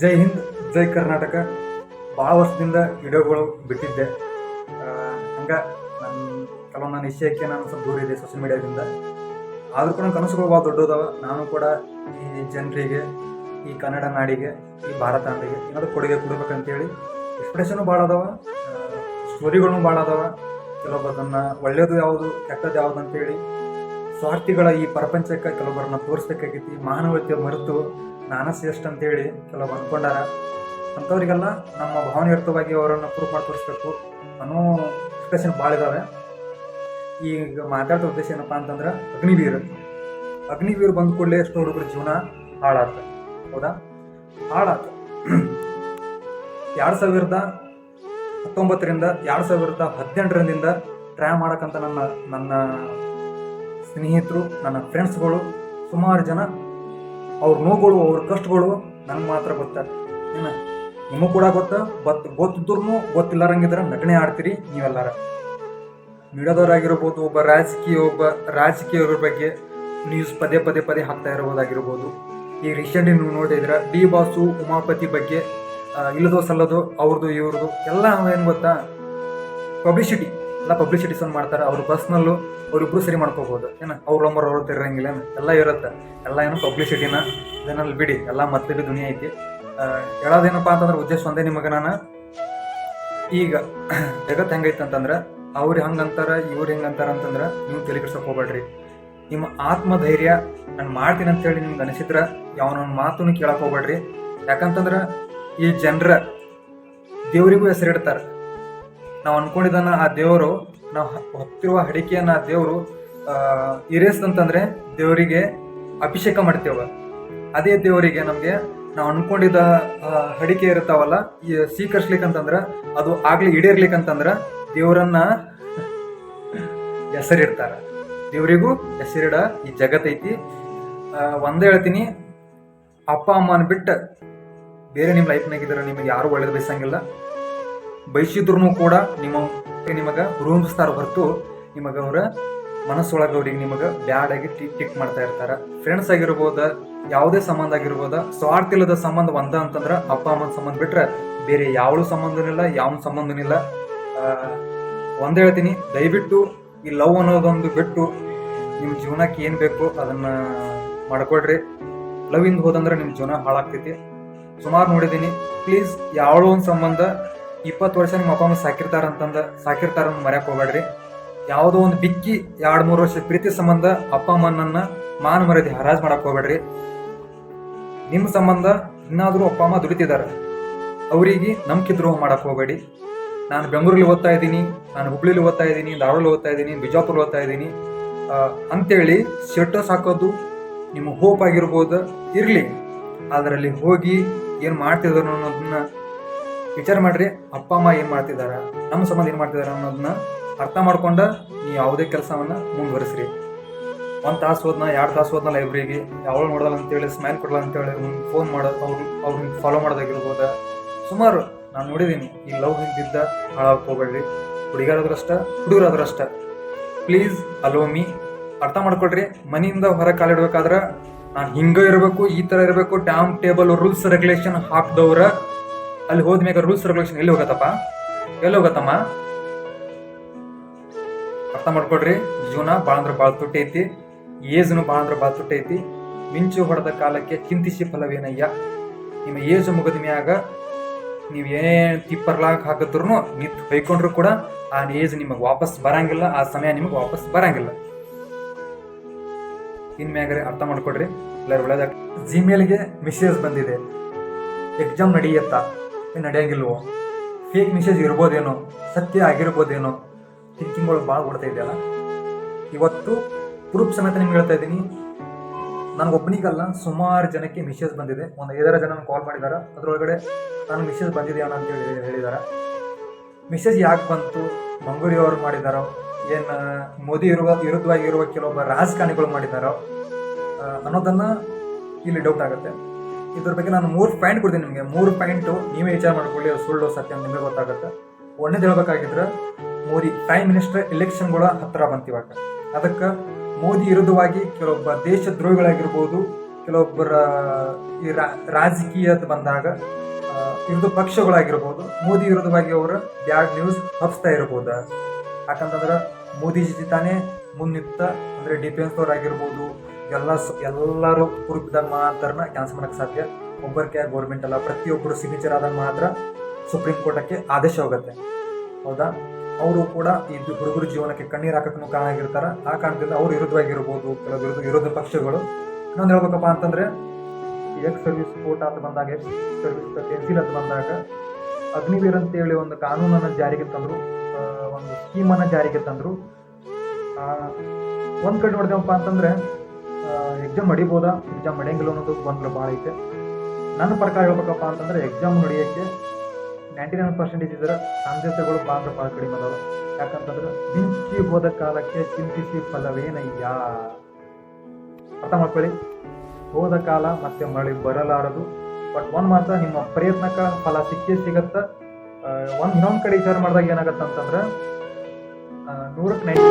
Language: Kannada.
ಜೈ ಹಿಂದ್, ಜೈ ಕರ್ನಾಟಕ. ಭಾಳ ವರ್ಷದಿಂದ ವಿಡಿಯೋಗಳು ಬಿಟ್ಟಿದ್ದೆ. ಹಂಗೆ ನನ್ನ ಕೆಲವೊಂದು ನನ್ನ ವಿಷಯಕ್ಕೆ ನಾನು ಸ್ವಲ್ಪ ದೂರ ಇದೆ ಸೋಷಿಯಲ್ ಮೀಡಿಯಾದಿಂದ ಆದರೂ ಕೂಡ ಕನಸುಗಳು ಭಾಳ ದೊಡ್ಡದವ. ನಾನು ಕೂಡ ಈ ಜನರಿಗೆ, ಈ ಕನ್ನಡ ನಾಡಿಗೆ, ಈ ಭಾರತ ನಾಡಿಗೆ ಏನಾದರೂ ಕೊಡುಗೆ ಕೊಡ್ಬೇಕಂತೇಳಿ ಎಕ್ಸ್ಪ್ರೆಷನು ಭಾಳ ಅದಾವ. ಸ್ಟೋರಿಗಳು ಭಾಳ ಅದಾವ. ಕೆಲವೊಬ್ಬರನ್ನ ಒಳ್ಳೆಯದು ಯಾವುದು, ಕೆಟ್ಟದ್ದು ಯಾವುದು ಅಂತೇಳಿ ಸ್ವಾರ್ಥಿಗಳ ಈ ಪ್ರಪಂಚಕ್ಕೆ ಕೆಲವೊಬ್ಬರನ್ನ ತೋರಿಸ್ಬೇಕಾಗೈತಿ ಮಾನವತೆ ಮರೆತು ನಾನ ಶ್ರೇಷ್ಠ ಅಂತೇಳಿ ಕೆಲವು ಅಂದ್ಕೊಂಡಾರ, ಅಂಥವ್ರಿಗೆಲ್ಲ ನಮ್ಮ ಭಾವನೆಯುಕ್ತವಾಗಿ ಅವರನ್ನು ಪ್ರೂಫ್ ಮಾಡಿ ತೋರಿಸ್ಬೇಕು ಅನ್ನೋ ಎಕ್ಸ್ಪ್ರೆಷನ್ ಭಾಳ ಇದಾವೆ. ಈಗ ಮಾತಾಡೋ ಉದ್ದೇಶ ಏನಪ್ಪ ಅಂತಂದ್ರೆ, ಅಗ್ನಿವೀರ್. ಅಗ್ನಿವೀರ್ ಬಂದ ಕೂಡಲೇ ಎಷ್ಟು ಹುಡುಗರ ಜೀವನ ಹಾಳಾತ. ಹೌದಾ? ಹಾಳಾತ. ಎರಡು ಸಾವಿರದ ಹತ್ತೊಂಬತ್ತರಿಂದ ಎರಡು ಸಾವಿರದ ಹದಿನೆಂಟರಿಂದ ಟ್ರೈ ಮಾಡಕ್ಕಂತ ನನ್ನ ನನ್ನ ಸ್ನೇಹಿತರು, ನನ್ನ ಫ್ರೆಂಡ್ಸ್ಗಳು ಸುಮಾರು ಜನ ಅವ್ರ ನೋವುಗಳು, ಅವ್ರ ಕಷ್ಟಗಳು ನನಗೆ ಮಾತ್ರ ಗೊತ್ತ. ಏನ? ನಿಮಗೂ ಕೂಡ ಗೊತ್ತ? ಬತ್ ಗೊತ್ತಿದ್ರು ಗೊತ್ತಿಲ್ಲಾರಂಗಿದ್ರೆ ನಟನೆ ಆಡ್ತೀರಿ ನೀವೆಲ್ಲಾರ. ಮೀಡಿಯಾದವರಾಗಿರ್ಬೋದು, ಒಬ್ಬ ರಾಜಕೀಯ, ಒಬ್ಬ ರಾಜಕೀಯವ್ರ ಬಗ್ಗೆ ನ್ಯೂಸ್ ಪದೇ ಪದೇ ಪದೇ ಹಾಕ್ತಾ ಇರ್ಬೋದಾಗಿರ್ಬೋದು ಈ ರೀಸೆಂಟ್ಲಿ ನೀವು ನೋಡಿದ್ರೆ ಡಿ ಬಾಸು, ಉಮಾಪತಿ ಬಗ್ಗೆ ಇಲ್ಲದೋ ಸಲ್ಲದೋ ಅವ್ರದ್ದು ಇವ್ರದ್ದು ಎಲ್ಲ ಏನು ಗೊತ್ತಾ? ಪಬ್ಲಿಸಿಟಿ ಎಲ್ಲ ಪಬ್ಲಿಸಿಟೀಸ್ ಮಾಡ್ತಾರೆ, ಅವ್ರ ಪರ್ಸ್ನಲ್ಲು ಅವ್ರಿಬ್ರು ಸರಿ ಮಾಡ್ಕೋಬೋದು. ಏನು? ಅವ್ರ ಒಮ್ಮರು ಅವ್ರು ತಿರಂಗಿಲ್ಲ ಎಲ್ಲ ಇರುತ್ತೆ. ಎಲ್ಲ ಏನು ಪಬ್ಲಿಸಿಟಿನ ಇದನ್ನಲ್ಲಿ ಬಿಡಿ. ಎಲ್ಲ ಮತ್ತೆ ದುನಿಯಾ ಐತಿ. ಹೇಳೋದೇನಪ್ಪ ಅಂತಂದ್ರೆ ಉದ್ದೇಶ ಒಂದೇ ನಿಮಗೆ ನಾನು. ಈಗ ಜಗತ್ತು ಹೆಂಗೈತೆ ಅಂತಂದ್ರೆ, ಅವ್ರು ಹಂಗಂತಾರ, ಇವ್ರು ಹೆಂಗಂತಾರ ಅಂತಂದ್ರೆ ನೀವು ತಲೆ ಕೆಡ್ಸಕ್ ಹೋಗ್ಬೇಡ್ರಿ. ನಿಮ್ಮ ಆತ್ಮಧೈರ್ಯ ನಾನು ಮಾಡ್ತೀನಿ ಅಂತೇಳಿ ನಿಮ್ಗೆ ಅನಿಸಿದ್ರೆ ಯಾವನೊಂದು ಮಾತನ್ನು ಕೇಳಕ್ಕೆ ಹೋಗ್ಬೇಡ್ರಿ. ಯಾಕಂತಂದ್ರೆ ಈ ಜನರ ದೇವರಿಗೂ ಹೆಸರಿಡ್ತಾರೆ. ನಾವು ಅನ್ಕೊಂಡಿದ್ದಾನ ಆ ದೇವರು, ನಾವು ಹೊತ್ತಿರುವ ಹಡಿಕೆಯನ್ನ ಆ ದೇವರು ಇರೇಸ್ತಂತಂದ್ರೆ ದೇವರಿಗೆ ಅಭಿಷೇಕ ಮಾಡ್ತೇವ. ಅದೇ ದೇವರಿಗೆ ನಮಗೆ ನಾವು ಅನ್ಕೊಂಡಿದ್ದ ಹಡಿಕೆ ಇರ್ತಾವಲ್ಲ ಸ್ವೀಕರಿಸ್ಲಿಕ್ಕಂತಂದ್ರ ಅದು ಆಗ್ಲಿ ಈಡೇರ್ಲಿಕ್ಕಂತಂದ್ರ ದೇವರನ್ನ ಹೆಸರಿಡ್ತಾರ. ದೇವರಿಗೂ ಹೆಸರಿಡ ಈ ಜಗತ್ತೈತಿ ಒಂದೇ ಹೇಳ್ತೀನಿ, ಅಪ್ಪ, ಅಮ್ಮನ ಬಿಟ್ಟು ಬೇರೆ ನಿಮ್ಮ ಲೈಫ್ನಾಗಿದ್ರೆ ನಿಮಗೆ ಯಾರು ಒಳ್ಳೇದು ಬಯಸಂಗಿಲ್ಲ. ಬಯಸಿದ್ರು ಕೂಡ ನಿಮ್ಮ ನಿಮಗೆ ರೂಪಿಸ್ತಾರ ಹೊರತು ನಿಮಗೆ ಅವರ ಮನಸ್ಸೊಳಗೆ ಅವ್ರಿಗೆ ನಿಮಗೆ ಬ್ಯಾಡಾಗಿ ಟಿಕ್ ಟಿಕ್ ಮಾಡ್ತಾ ಇರ್ತಾರೆ. ಫ್ರೆಂಡ್ಸ್ ಆಗಿರ್ಬೋದು, ಯಾವುದೇ ಸಂಬಂಧ ಆಗಿರ್ಬೋದು, ಸ್ವಾರ್ಥ ಇಲ್ಲದ ಸಂಬಂಧ ಒಂದ ಅಂತಂದ್ರೆ ಅಪ್ಪ, ಅಮ್ಮನ ಸಂಬಂಧ ಬಿಟ್ರೆ ಬೇರೆ ಯಾವ ಸಂಬಂಧನಿಲ್ಲ ಯಾವ ಸಂಬಂಧನಿಲ್ಲ ಒಂದು ಒಂದೇ ಹೇಳ್ತೀನಿ, ದಯವಿಟ್ಟು ಈ ಲವ್ ಅನ್ನೋದೊಂದು ಬಿಟ್ಟು ನಿಮ್ಮ ಜೀವನಕ್ಕೆ ಏನು ಬೇಕು ಅದನ್ನ ಮಾಡ್ಕೊಳ್ರಿ. ಲವ್ ಇಂದ ಹೋದಂದ್ರೆ ನಿಮ್ಮ ಜೀವನ ಹಾಳಾಗ್ತೈತಿ. ಸುಮಾರು ನೋಡಿದ್ದೀನಿ ಪ್ಲೀಸ್ ಯಾವುದೋ ಒಂದು ಸಂಬಂಧ ಇಪ್ಪತ್ತು ವರ್ಷ ನಿಮ್ಮ ಅಪ್ಪ ಅಮ್ಮ ಸಾಕಿರ್ತಾರ ಅಂತಂದ, ಸಾಕಿರ್ತಾರ ಮರ್ಯಾಕ್ ಹೋಗ್ಬೇಡ್ರಿ. ಯಾವುದೋ ಒಂದು ಬಿಕ್ಕಿ ಎರಡು ಮೂರು ವರ್ಷ ಪ್ರೀತಿ ಸಂಬಂಧ ಅಪ್ಪ ಅಮ್ಮನನ್ನ ಮಾನ ಮರ್ಯಾದೆ ಹರಾಜ್ ಮಾಡಕ್ ಹೋಗ್ಬೇಡ್ರಿ. ನಿಮ್ಮ ಸಂಬಂಧ ಇನ್ನಾದರೂ ಅಪ್ಪ ಅಮ್ಮ ದುಡಿತಿದ್ದಾರೆ ಅವರಿಗೆ ನಂಬಿಕೆ ದ್ರೋಹ ಮಾಡಕ್ ಹೋಗಬೇಡಿ. ನಾನು ಬೆಂಗಳೂರಲ್ಲಿ ಓದ್ತಾ ಇದ್ದೀನಿ, ನಾನು ಹುಬ್ಳಿಲಿ ಓದ್ತಾ ಇದ್ದೀನಿ, ಧಾರವಾಡಲ್ಲಿ ಓದ್ತಾ ಇದ್ದೀನಿ ಬಿಜಾಪುರ ಓದ್ತಾ ಇದ್ದೀನಿ. ಅಂತೇಳಿ ಶರ್ಟಸ್ ಹಾಕೋದು ನಿಮ್ಮ ಹೋಪ್ ಆಗಿರ್ಬೋದು, ಇರಲಿ. ಅದರಲ್ಲಿ ಹೋಗಿ ಏನು ಮಾಡ್ತಿದ್ರು ಅನ್ನೋದನ್ನ ವಿಚಾರ ಮಾಡ್ರಿ, ಅಪ್ಪ, ಅಮ್ಮ ಏನು ಮಾಡ್ತಿದ್ದಾರೆ ನಮ್ಮ ಸಂಬಂಧ ಏನು ಮಾಡ್ತಿದ್ದಾರೆ ಅನ್ನೋದನ್ನ ಅರ್ಥ ಮಾಡ್ಕೊಂಡ ನೀವು ಯಾವುದೇ ಕೆಲಸವನ್ನ ಮುಂದುವರಿಸ್ರಿ. ಒಂದು ತಾಸು ಹೋದ್ನ ಎರಡು ತಾಸು ಹೋದ್ನ ಲೈಬ್ರರಿಗೆ ಯಾವಳು ನೋಡಲ್ಲ ಅಂತೇಳಿ ಸ್ಮೈಲ್ ಕೊಡಲ್ಲ ಅಂತೇಳಿ ಫೋನ್ ಮಾಡೋದು ಅವ್ರು ಅವ್ರನ್ನ ಫಾಲೋ ಮಾಡೋದಾಗಿರ್ಬೋದ. ಸುಮಾರು ನಾನು ನೋಡಿದ್ದೀನಿ ಈ ಲವ್ ಹಿಂದಿದ್ದ ಹಾಳಾಗಿ ಹೋಗ್ಬೇಡ್ರಿ. ಹುಡುಗರಾದ್ರಷ್ಟ ಹುಡುಗರಾದ್ರಷ್ಟ. ಪ್ಲೀಸ್ ಅಲೋ ಮೀ ಅರ್ಥ ಮಾಡ್ಕೊಳ್ರಿ, ಮನೆಯಿಂದ ಹೊರ ಕಾಲಿಡ್ಬೇಕಾದ್ರೆ ನಾನು ಹಿಂಗ ಇರಬೇಕು, ಈ ತರ ಇರಬೇಕು ಡ್ಯಾಮ್ ಟೇಬಲ್ ರೂಲ್ಸ್ ರೆಗ್ಯುಲೇಷನ್ ಹಾಕ್ದವ್ರ ಅಲ್ಲಿ ಹೋದ್ಮ್ಯಾಗ ರೂಲ್ಸ್ ರೆಗ್ಯುಲೇಷನ್ ಎಲ್ಲಿ ಹೋಗತ್ತಪ್ಪ? ಎಲ್ಲಿ ಹೋಗತ್ತಮ್ಮ? ಅರ್ಥ ಮಾಡ್ಕೊಡ್ರಿ ಜೀವನ ಭಾಳ ಅಂದ್ರೆ ಭಾಳ ಐತಿ. ಏಜ್ನು ಭಾಳ ಅಂದ್ರೆ ಭಾಳ ಐತಿ. ಮಿಂಚು ಹೊಡೆದ ಕಾಲಕ್ಕೆ ಚಿಂತಿಸಿ ಫಲವೇನಯ್ಯ? ನಿಮ್ಮ ಏಜ್ ಮುಗಿದ ಮ್ಯಾಗ ನೀವು ಏನೇನು ತಿಪ್ಪರ್ಲಾಕ್ ಹಾಕಿದ್ರು ನಿಂತು ಹೊಯ್ಕೊಂಡ್ರು ಕೂಡ ಆ ಏಜ್ ನಿಮಗೆ ವಾಪಸ್ ಬರಂಗಿಲ್ಲ, ಆ ಸಮಯ ನಿಮಗೆ ವಾಪಸ್ ಬರಂಗಿಲ್ಲ. ಇನ್ಮ್ಯಾಗ್ರೆ ಅರ್ಥ ಮಾಡ್ಕೊಡ್ರಿ ಎಲ್ಲರೂ ಒಳ್ಳೇದಾಗ ಜಿಮೇಲ್ಗೆ ಮೆಸೇಜ್ ಬಂದಿದೆ. ಎಕ್ಸಾಮ್ ನಡೆಯತ್ತಾ? ನಡೆಯಂಗಿಲ್ವೋ? ಫೇಕ್ ಮೆಸೇಜ್ ಇರ್ಬೋದೇನೋ? ಸತ್ಯ ಆಗಿರ್ಬೋದೇನೋ? ಥಿಂಕಿಂಗ್ ಒಳಗೆ ಭಾಳ ಕೊಡ್ತಾ ಇದೆಯಲ್ಲ? ಇವತ್ತು ಪ್ರೂಫ್ ಸಮೇತ ನಿಮ್ಗೆ ಹೇಳ್ತಾ ಇದ್ದೀನಿ. ನನಗೊಬ್ಬನಿಗಲ್ಲ ಸುಮಾರು ಜನಕ್ಕೆ ಮೆಸೇಜ್ ಬಂದಿದೆ. ಒಂದು ಐದಾರು ಜನ ಕಾಲ್ ಮಾಡಿದ್ದಾರೆ ಅದರೊಳಗಡೆ ನನಗೆ ಮೆಸೇಜ್ ಬಂದಿದೆಯಾ ಅಂತ ಹೇಳಿ ಹೇಳಿದ್ದಾರೆ ಮೆಸೇಜ್ ಯಾಕೆ ಬಂತು? ಮಂಗೂರಿ ಅವರು ಮಾಡಿದಾರೋ? ಏನು, ಮೋದಿ ಇರುವ ವಿರುದ್ಧವಾಗಿರುವ ಕೆಲವೊಬ್ಬ ರಾಜಕಾರಣಿಗಳು ಮಾಡಿದ್ದಾರೋ ಅನ್ನೋದನ್ನ ಇಲ್ಲಿ ಡೌಟ್ ಆಗುತ್ತೆ. ಇದ್ರ ಬಗ್ಗೆ ನಾನು ಮೂರು ಪಾಯಿಂಟ್ ಕೊಡ್ತೀನಿ ನಿಮಗೆ. ಮೂರು ಪಾಯಿಂಟು ನೀವೇ ವಿಚಾರ ಮಾಡ್ಕೊಳ್ಳಿ, ಅದು ಸುಳ್ಳು, ಸತ್ಯ ನಿಮಗೆ ಗೊತ್ತಾಗುತ್ತೆ. ಒಂದೇದು ಹೇಳ್ಬೇಕಾಗಿದ್ರೆ, ಮೋದಿ ಪ್ರೈಮ್ ಮಿನಿಸ್ಟರ್ ಎಲೆಕ್ಷನ್ಗಳ ಹತ್ತಿರ ಬಂತಿವಾಗ ಅದಕ್ಕೆ ಮೋದಿ ವಿರುದ್ಧವಾಗಿ ಕೆಲವೊಬ್ಬ ದೇಶ ದ್ರೋಹಿಗಳಾಗಿರ್ಬೋದು ಕೆಲವೊಬ್ಬರ, ಈ ರಾಜಕೀಯದ ಬಂದಾಗ ವಿರುದ್ಧ ಪಕ್ಷಗಳಾಗಿರ್ಬೋದು, ಮೋದಿ ವಿರುದ್ಧವಾಗಿ ಅವರು ಬ್ಯಾಡ್ ನ್ಯೂಸ್ ಹಬ್ಸ್ತಾ ಇರ್ಬೋದು? ಯಾಕಂತಂದ್ರೆ ಮೋದಿಜಿ ತಾನೇ ಮುನ್ನಿತ್ತ ಅಂದರೆ ಡಿಫೆನ್ಸ್ ಆಗಿರ್ಬೋದು ಎಲ್ಲ ಎಲ್ಲರೂ ಕುರುಪಿದಾಗ ಮಾತ್ರನ ಕ್ಯಾನ್ಸಲ್ ಮಾಡೋಕ್ಕೆ ಸಾಧ್ಯ. ಒಬ್ಬರಿಗೆ ಗೌರ್ಮೆಂಟ್ ಅಲ್ಲ, ಪ್ರತಿಯೊಬ್ಬರು ಸಿಗ್ನೇಚರ್ ಆದಾಗ ಮಾತ್ರ ಸುಪ್ರೀಂ ಕೋರ್ಟಕ್ಕೆ ಆದೇಶ ಹೋಗುತ್ತೆ. ಹೌದಾ? ಅವರು ಕೂಡ ಈ ಹುಡುಗರು ಜೀವನಕ್ಕೆ ಕಣ್ಣೀರು ಹಾಕಕ್ಕೂ ಕಾರಣ ಆಗಿರ್ತಾರೆ. ಆ ಕಾರಣದಿಂದ ಅವ್ರು ವಿರುದ್ಧವಾಗಿರ್ಬೋದು ಕೆಲವು ವಿರುದ್ಧ, ವಿರೋಧ ಪಕ್ಷಗಳು. ಇನ್ನೊಂದು ಹೇಳ್ಬೇಕಪ್ಪ ಅಂತಂದರೆ ಎಕ್ಸ್ ಸರ್ವಿಸ್ ಕೋರ್ಟ್ ಅಂತ ಬಂದಾಗ ಎಕ್ಸ್ ಸರ್ವಿಸ್ ಪೆನ್ಸಿಲ್ ಅಂತ ಬಂದಾಗ, ಅಗ್ನಿವೀರ್ ಅಂತೇಳಿ ಒಂದು ಕಾನೂನನ್ನು ಜಾರಿಗೆ ತಂದರು. ಒಂದು ಸ್ಕೀಮನ್ನು ಜಾರಿಗೆ ತಂದರು. ಒಂದು ಕಡೆ ನೋಡಿದೆವಪ್ಪ ಅಂತಂದ್ರೆ ಎಕ್ಸಾಮ್ ನಡಿಬೋದಾ? ಎಕ್ಸಾಮ್ ನಡೆಯಂಗಿಲ್ಲ ಅನ್ನೋದು ಗೊಂದಲ ಭಾಳ ಐತೆ. ನನ್ನ ಪ್ರಕಾರ ಹೇಳ್ಬೇಕಪ್ಪ ಅಂತಂದ್ರೆ ಎಕ್ಸಾಮ್ ನಡೆಯೋಕ್ಕೆ ನೈಂಟಿ ನೈನ್ ಪರ್ಸೆಂಟೇಜ್ ಇದ್ರೆ ಸಾಧ್ಯತೆಗಳು ಭಾಳ ಭಾಳ ಕಡಿಮೆ ಅದಾವ. ಯಾಕಂತಂದ್ರೆ ಮಿಂಚಿ ಹೋದ ಕಾಲಕ್ಕೆ ಚಿಂತಿಸಿ ಫಲವೇನಯ್ಯ ಅರ್ಥ ಮಾಡ್ಕೊಳ್ಳಿ. ಹೋದ ಕಾಲ ಮತ್ತೆ ಮಳೆ ಬರಲಾರದು. ಬಟ್ ಒಂದು ಮಾತ್ರ ನಿಮ್ಮ ಪ್ರಯತ್ನಕ್ಕ ಫಲ ಸಿಕ್ಕೇ ಸಿಗತ್ತ. ಒಂದು ಇನ್ನೊಂದ್ ಕಡೆ ವಿಚಾರ ಮಾಡಿದಾಗ ಏನಾಗತ್ತ ಅಂತಂದ್ರೆ ಆ, ನೂರಕ್ಕೆ ನೈಂಟಿ